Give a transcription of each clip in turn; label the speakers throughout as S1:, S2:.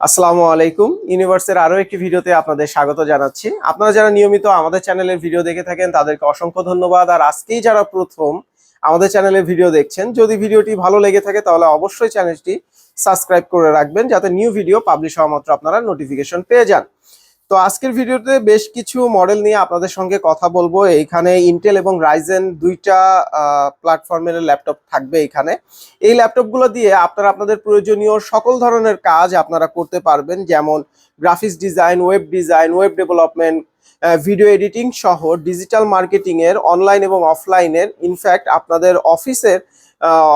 S1: আসসালামু আলাইকুম। ইউনিভার্সের আরও একটি ভিডিওতে আপনাদের স্বাগত জানাচ্ছি। আপনারা যারা নিয়মিত আমাদের চ্যানেলের ভিডিও দেখে থাকেন, তাদেরকে অসংখ্য ধন্যবাদ। আর আজকেই যারা প্রথম আমাদের চ্যানেলের ভিডিও দেখছেন, যদি ভিডিওটি ভালো লেগে থাকে, তাহলে অবশ্যই চ্যানেলটি সাবস্ক্রাইব করে রাখবেন, যাতে নিউ ভিডিও পাবলিশ হওয়া মাত্র আপনারা নোটিফিকেশন পেয়ে যান। তো আজকের ভিডিওতে বেশ কিছু মডেল নিয়ে আপনাদের সঙ্গে কথা বলব। এইখানে ইন্টেল এবং রাইজেন দুইটা প্ল্যাটফর্মের ল্যাপটপ থাকবে এখানে। এই ল্যাপটপগুলো দিয়ে আপনারা আপনাদের প্রয়োজনীয় সকল ধরনের কাজ আপনারা করতে পারবেন, যেমন graphics design web design web development video editing সহ ডিজিটাল মার্কেটিং এর অনলাইন এবং অফলাইনের ইনফ্যাক্ট আপনাদের অফিসের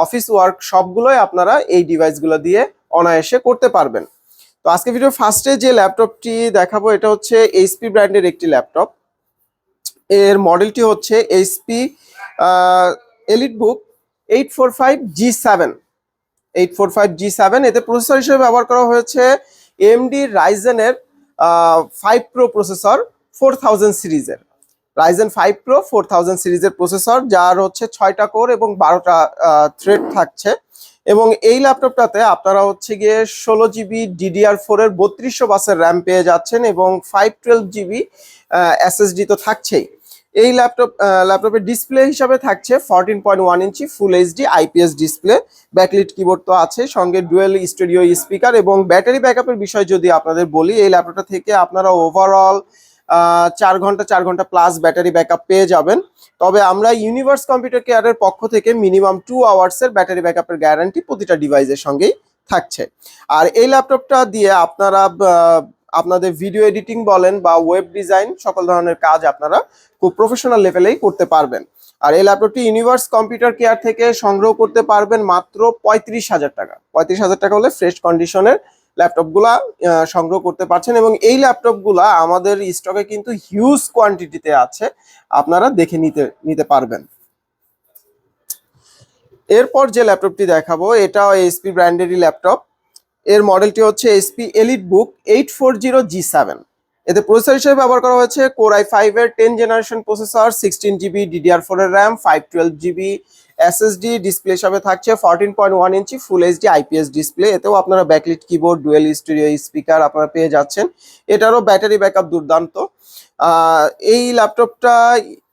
S1: অফিস ওয়ার্ক সবগুলোই আপনারা এই ডিভাইসগুলো দিয়ে অনায়াসে করতে পারবেন। তো আজকে ভিডিও ফার্স্টে যে ল্যাপটপটি দেখাবো, এটা হচ্ছে এইচপি ব্র্যান্ডের একটি ল্যাপটপ এর মডেলটি হচ্ছে HP Elite Book eight four five G seven eight four five G seven এতে প্রসেসর হিসেবে ব্যবহার করা হয়েছে AMD রাইজেনের five pro processor four thousand সিরিজের। Ryzen five pro four thousand সিরিজের প্রসেসর যার হচ্ছে ছয়টা কোর এবং বারোটা থ্রেড থাকছে। এবং এই ল্যাপটপটাতে আপনারা হচ্ছে গিয়ে ষোলো জিবি ডিডিআর ফোর এর বত্রিশশো বাসের র্যাম পেয়ে যাচ্ছেন এবং ফাইভ টুয়েলভ জিবি এসএসডি তো থাকছেই। এই ল্যাপটপ ল্যাপটপের ডিসপ্লে হিসাবে থাকছে fourteen point one inch full HD IPS display backlit keyboard তো আছে, সঙ্গে ডুয়েল স্টুডিও স্পিকার এবং ব্যাটারি ব্যাকআপের বিষয় যদি আপনাদের বলি, এই ল্যাপটপটা থেকে আপনারা ওভারঅল চার ঘণ্টা চার ঘণ্টা প্লাস ব্যাটারি ব্যাকআপ পেয়ে যাবেন। তবে আমরা ইউনিভার্স কম্পিউটার কেয়ারের পক্ষ থেকে মিনিমাম টু আওয়ার্সের ব্যাটারি ব্যাকআপের গ্যারান্টি প্রতিটা ডিভাইসের সঙ্গেই থাকছে। আর এই ল্যাপটপটা দিয়ে আপনারা আপনাদের ভিডিও এডিটিং বলেন বা ওয়েব ডিজাইন সকল ধরনের কাজ আপনারা খুব প্রফেশনাল লেভেলেই করতে পারবেন। আর এই ল্যাপটপটি ইউনিভার্স কম্পিউটার কেয়ার থেকে সংগ্রহ করতে পারবেন মাত্র পঁয়ত্রিশ হাজার টাকা। পঁয়ত্রিশ হাজার টাকা হলে ফ্রেশ কন্ডিশনের ল্যাপটপগুলা সংগ্রহ করতে পারছেন এবং এই ল্যাপটপগুলা আমাদের স্টকে কিন্তু হিউজ কোয়ান্টিটিতে আছে। আপনারা দেখে নিতে নিতে পারবেন। এরপর যে ল্যাপটপটি দেখাবো, এটাও এইচপি ব্র্যান্ডেরই ল্যাপটপ এর মডেলটি হচ্ছে HP Elite Book eight four zero G seven এতে প্রসেসর হিসেবে ব্যবহার করা হয়েছে কোর আই ফাইভ এর ten generation processor sixteen GB DDR four এর RAM five twelve GB SSD display হিসাবে থাকছে fourteen point one inch full HD IPS display এতেও আপনারা backlit keyboard dual studio speaker আপনারা পেয়ে যাচ্ছেন। এটারও ব্যাটারি ব্যাকআপ দুর্দান্ত। এই ল্যাপটপটা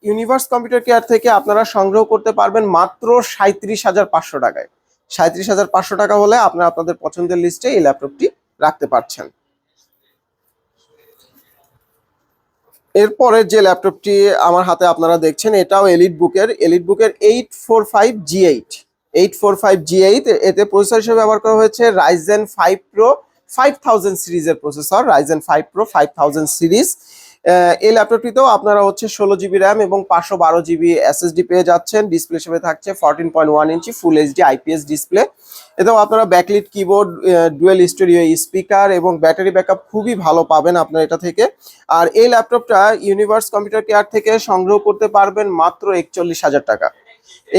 S1: ইউনিভার্স কম্পিউটার কেয়ার থেকে আপনারা সংগ্রহ করতে পারবেন মাত্র সাঁত্রিশ হাজার পাঁচশো টাকায়। সাঁত্রিশ হাজার পাঁচশো টাকা হলে আপনারা আপনাদের পছন্দের লিস্টে এই ল্যাপটপটি রাখতে পারছেন। এরপরে যে ল্যাপটপটি আমার হাতে আপনারা দেখছেন, এটাও এলিট বুকের এলিট বুকের eight four five G eight eight four five G eight এতে প্রসেসর হিসেবে ব্যবহার করা হয়েছে Ryzen five pro five thousand সিরিজের processor Ryzen five pro five thousand series এই ল্যাপটপটিতেও আপনারা হচ্ছে ষোলো জিবি র্যাম এবং পাঁচশো বারো জিবি এসএসডি পেয়ে যাচ্ছেন। ডিসপ্লে হিসেবে থাকছে fourteen point one inch full HD IPS display এতেও আপনারা backlit keyboard dual studio speaker এবং ব্যাটারি ব্যাকআপ খুবই ভালো পাবেন আপনার এটা থেকে। আর এই ল্যাপটপটা ইউনিভার্স কম্পিউটার কেয়ার থেকে সংগ্রহ করতে পারবেন মাত্র একচল্লিশ হাজার টাকা।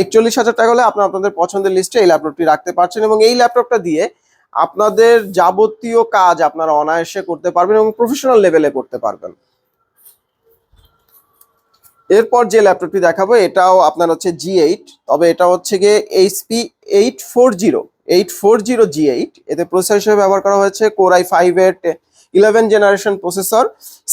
S1: একচল্লিশ হাজার টাকা হলে আপনারা আপনাদের পছন্দের লিস্টে এই ল্যাপটপটি রাখতে পারছেন এবং এই ল্যাপটপটা দিয়ে আপনাদের যাবতীয় কাজ আপনারা অনায়াসে করতে পারবেন এবং প্রফেশনাল লেভেলে করতে পারবেন। এরপর যে ল্যাপটপটি দেখাবো, এটাও আপনার হচ্ছে জি এইট তবে এটা হচ্ছে গিয়ে HP eight four zero eight four zero G eight এতে প্রসেসর হিসেবে ব্যবহার করা হয়েছে কোরাই ফাইভ এর eleven generation processor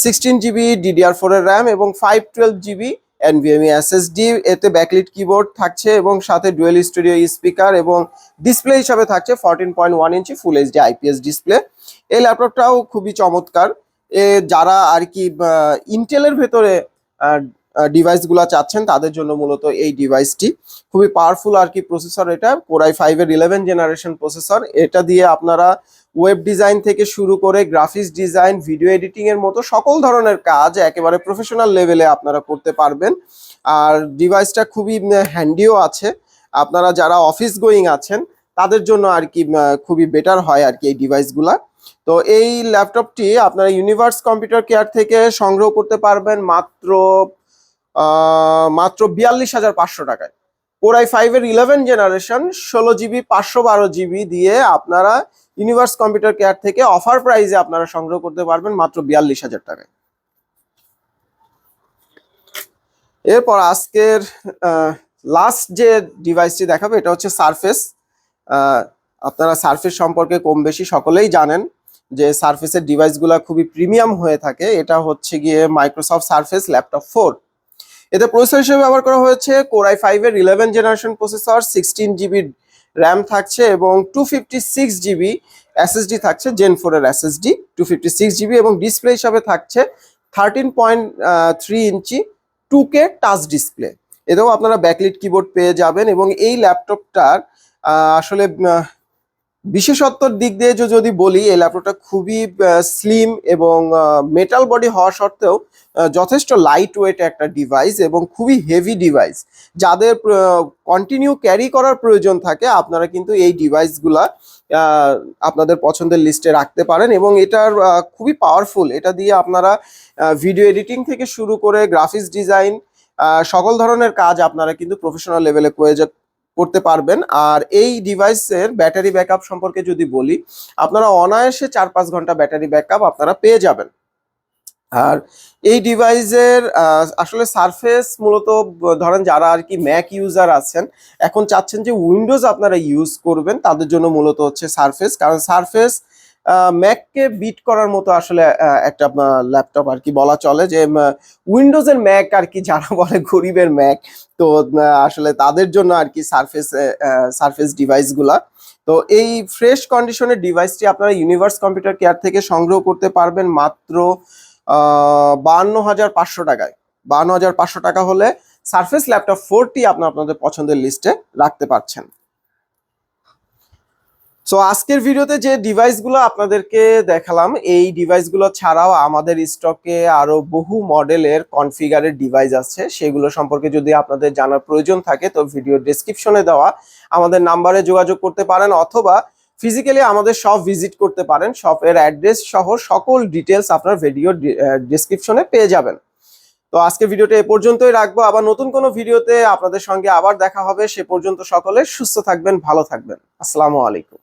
S1: sixteen GB DDR four এর র্যাম এবং five twelve GB NVMe SSD এতে ব্যাকলিট কিবোর্ড থাকছে এবং সাথে ডুয়েল স্টুডিও স্পিকার এবং ডিসপ্লে হিসাবে থাকছে fourteen point one inch full HD IPS display এই ল্যাপটপটাও খুবই চমৎকার। এ যারা আর কি ইন্টেলের ভেতরে ডিভাইসগুলো চাচ্ছেন, তাদের জন্য মূলত এই ডিভাইসটি খুবই পাওয়ারফুল আর কি প্রসেসর এটা কোরাই ফাইভের ইলেভেন জেনারেশন প্রসেসর এটা দিয়ে আপনারা ওয়েব ডিজাইন থেকে শুরু করে গ্রাফিক্স ডিজাইন ভিডিও এডিটিং এর মতো সকল ধরনের কাজ একেবারে প্রফেশনাল লেভেলে আপনারা করতে পারবেন। আর ডিভাইসটা খুবই হ্যান্ডিও আছে। আপনারা যারা অফিস গোয়িং আছেন, তাদের জন্য আর কি খুবই বেটার হয় আর কি এই ডিভাইসগুলা তো এই ল্যাপটপটি আপনারা ইউনিভার্স কম্পিউটার কেয়ার থেকে সংগ্রহ করতে পারবেন মাত্র মাত্র বিয়াল্লিশ হাজার পাঁচশো টাকায়। কোরাই ফাইভ এর ইলেভেন জেনারেশন ষোলো জিবি পাঁচশো বারো জিবি দিয়ে আপনারা ইউনিভার্স কম্পিউটার কেয়ার থেকে অফার প্রাইসে আপনারা সংগ্রহ করতে পারবেন মাত্র বিয়াল্লিশ হাজার টাকায়। এরপর আজকের লাস্ট যে ডিভাইসটি দেখাবো, এটা হচ্ছে সারফেস আপনারা সার্ফেস সম্পর্কে কম বেশি সকলেই জানেন যে সার্ফেসের ডিভাইসগুলো খুবই প্রিমিয়াম হয়ে থাকে। এটা হচ্ছে গিয়ে মাইক্রোসফট সার্ফেস ল্যাপটপ ফোর এতে প্রসেসর হিসেবে ব্যবহার করা হয়েছে কোরাই ফাইভের eleven generation processor sixteen GB RAM থাকছে এবং two fifty six GB SSD থাকছে জেন ফোরের SSD two fifty six GB এবং ডিসপ্লে হিসাবে থাকছে thirteen point three inch two K touch display এতেও আপনারা ব্যাকলিট কিবোর্ড পেয়ে যাবেন এবং এই ল্যাপটপটার আসলে বিশেষত্বর দিক দিয়ে যদি বলি, এই ল্যাপটপটা খুবই স্লিম এবং মেটাল বডি হওয়া সত্ত্বেও যথেষ্ট লাইট ওয়েট একটা ডিভাইস এবং খুবই হেভি ডিভাইস যাদের কন্টিনিউ ক্যারি করার প্রয়োজন থাকে, আপনারা কিন্তু এই ডিভাইসগুলা আপনাদের পছন্দের লিস্টে রাখতে পারেন এবং এটার খুবই পাওয়ারফুল এটা দিয়ে আপনারা ভিডিও এডিটিং থেকে শুরু করে গ্রাফিক্স ডিজাইন সকল ধরনের কাজ আপনারা কিন্তু প্রফেশনাল লেভেলে করতে পারবেন। আর এই ডিভাইসের ব্যাটারি ব্যাকআপ সম্পর্কে যদি বলি, আপনারা অনায়াসে চার পাঁচ ঘণ্টা ব্যাটারি ব্যাকআপ আপনারা পেয়ে যাবেন। আর এই ডিভাইসের আসলে সারফেস মূলত ধরেন যারা আর কি ম্যাক ইউজার আছেন, এখন চাচ্ছেন যে উইন্ডোজ আপনারা ইউজ করবেন, তাদের জন্য মূলত হচ্ছে সারফেস। কারণ সারফেস ম্যাককে বিট করার মতো আসলে একটা ল্যাপটপ আর কি বলা চলে যে উইন্ডোজের ম্যাক আর কি যারা বলে গরিবের ম্যাক তো আসলে তাদের জন্য আর কি সারফেস সারফেস ডিভাইসগুলা তো এই ফ্রেশ কন্ডিশনের ডিভাইসটি আপনারা ইউনিভার্স কম্পিউটার কেয়ার থেকে সংগ্রহ করতে পারবেন মাত্র বান্ন হাজার পাঁচশো টাকায়। বান্ন হাজার পাঁচশো টাকা হলে সারফেস ল্যাপটপ ফোরটি আপনার আপনাদের পছন্দের লিস্টে রাখতে পারছেন। সো আজকের ভিডিওতে যে ডিভাইসগুলো আপনাদেরকে দেখালাম, এই ডিভাইসগুলো ছাড়াও আমাদের স্টকে আরও বহু মডেলের কনফিগারের ডিভাইস আছে। সেগুলো সম্পর্কে যদি আপনাদের জানার প্রয়োজন থাকে, তো ভিডিও ডেসক্রিপশনে দেওয়া। আমাদের নাম্বারে যোগাযোগ করতে পারেন অথবা ফিজিক্যালি আমাদের শপ ভিজিট করতে পারেন। শপের অ্যাড্রেস সহ সকল ডিটেলস আপনার ভিডিও ডেসক্রিপশনে পেয়ে যাবেন। তো আজকে ভিডিওটা এ পর্যন্তই রাখব। আবার নতুন কোনো ভিডিওতে আপনাদের সঙ্গে আবার দেখা হবে। সে পর্যন্ত সকলে সুস্থ থাকবেন, ভালো থাকবেন। আসসালামু আলাইকুম।